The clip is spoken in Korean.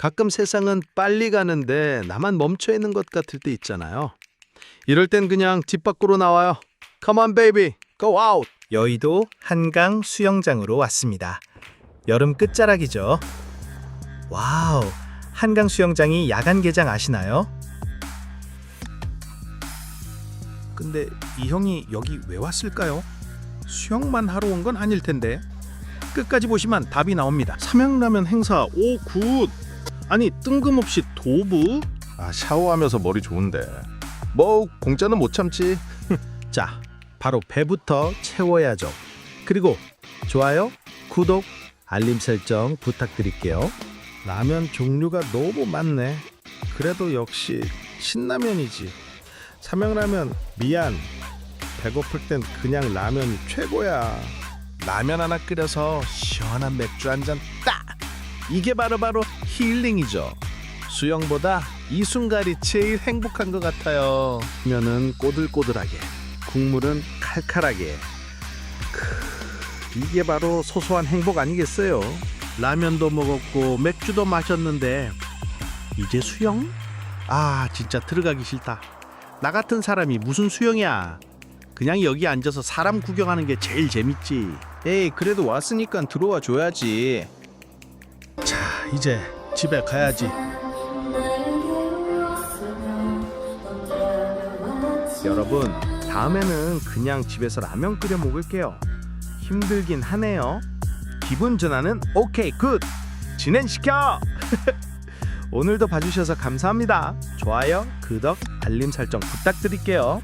가끔 세상은 빨리 가는데 나만 멈춰 있는 것 같을 때 있잖아요. 이럴 땐 그냥 집 밖으로 나와요. Come on baby, go out. 여의도 한강 수영장으로 왔습니다. 여름 끝자락이죠. 와우, 한강 수영장이 야간 개장 아시나요? 근데 이 형이 여기 왜 왔을까요? 수영만 하러 온 건 아닐 텐데. 끝까지 보시면 답이 나옵니다. 삼양라면 행사 오 굿. 아니 뜬금없이 도부? 아 샤워하면서 머리 좋은데 뭐 공짜는 못 참지 자, 바로 배부터 채워야죠. 그리고 좋아요, 구독, 알림 설정 부탁드릴게요. 라면 종류가 너무 많네. 그래도 역시 신라면이지. 삼양라면 미안. 배고플 땐 그냥 라면이 최고야. 라면 하나 끓여서 시원한 맥주 한 잔 딱. 이게 바로바로 힐링이죠. 수영보다 이 순간이 제일 행복한 것 같아요. 면은 꼬들꼬들하게, 국물은 칼칼하게. 크, 이게 바로 소소한 행복 아니겠어요? 라면도 먹었고 맥주도 마셨는데 이제 수영? 아 진짜 들어가기 싫다. 나 같은 사람이 무슨 수영이야? 그냥 여기 앉아서 사람 구경하는 게 제일 재밌지. 에이, 그래도 왔으니까 들어와 줘야지. 자 이제 집에 가야지. 여러분 다음에는 그냥 집에서 라면 끓여 먹을게요. 힘들긴 하네요. 기분 전환은 오케이 굿 진행시켜. 오늘도 봐주셔서 감사합니다. 좋아요, 구독, 알림 설정 부탁드릴게요.